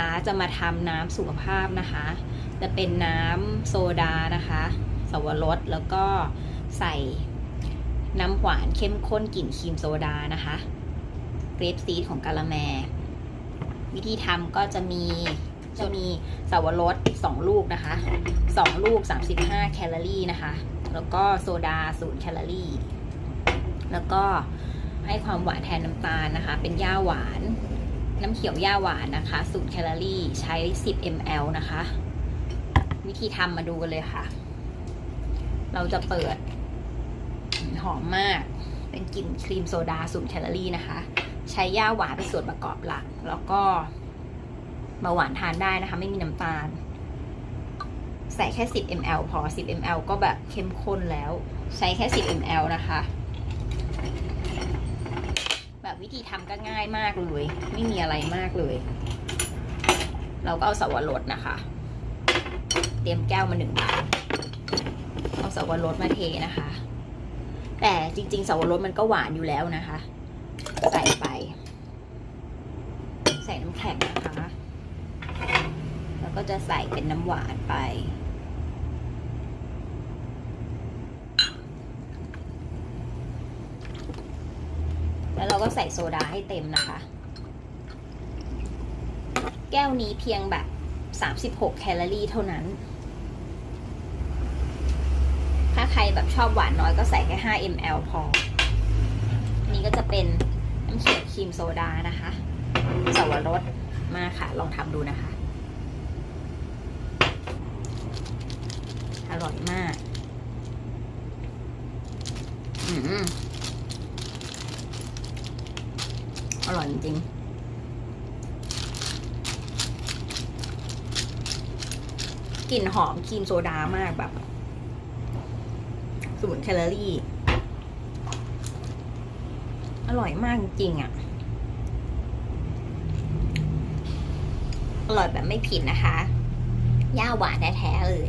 นะคะจะมาทำน้ำสุขภาพนะคะ จะเป็นน้ำโซดานะคะสวรสแล้วก็ใส่น้ำหวานเข้มข้นกลิ่นครีมโซดานะคะเกรปซีดของกาละแม วิธีทำก็จะมีจะมีสวรส2ลูกนะคะ2ลูก 35 แคลอรี่นะคะ แล้วก็โซดา0แคลอรี่ แล้วก็ให้ความหวานแทนน้ำตาลนะคะ เป็นย่าหวาน น้ำเขียวย่าหวานนะคะ0แคลอรี่ใช้ 10 ml นะคะ วิธีทำมาดูกันเลยค่ะ เราจะเปิด หอมมาก เป็นกลิ่นครีมโซดา0แคลอรี่นะคะ ใช้ย่าหวานเป็นส่วนประกอบหลัก แล้วก็เบาหวานทานได้นะคะ ไม่มีน้ำตาล ใส่แค่ 10 ml พอ 10 ml ก็แบบเข้มข้นแล้ว ใช้แค่ 10 ml นะคะ วิธีทำก็ง่ายมากเลย ไม่มีอะไรมากเลย เราก็เอาสวรสนะคะ เตรียมแก้วมาหนึ่งใบเอาสวรสมาเทนะคะ แต่จริง ๆ สวรสมันก็หวานอยู่แล้วนะคะ ใส่ไป ใส่น้ำแข็งนะคะ แล้วก็จะใส่เป็นน้ำหวานไป แล้วเราก็ใส่โซดาให้เต็มนะคะ แก้วนี้เพียงแบบ 36 แคลอรี่เท่านั้น ถ้าใครแบบชอบหวานน้อยก็ใส่แค่ 5 ml พอ นี่ก็จะเป็นน้ำเขียวครีมโซดานะคะสวรสมาค่ะ ลองทำดูนะคะ อร่อยมาก อืม อร่อยจริงกลิ่นหอมครีมโซดามากแบบศูนย์แคลอรี่ อร่อยมากจริงๆอะ่ะ อร่อยแบบไม่ผิดนะคะ ย่าหวานแท้ๆเลย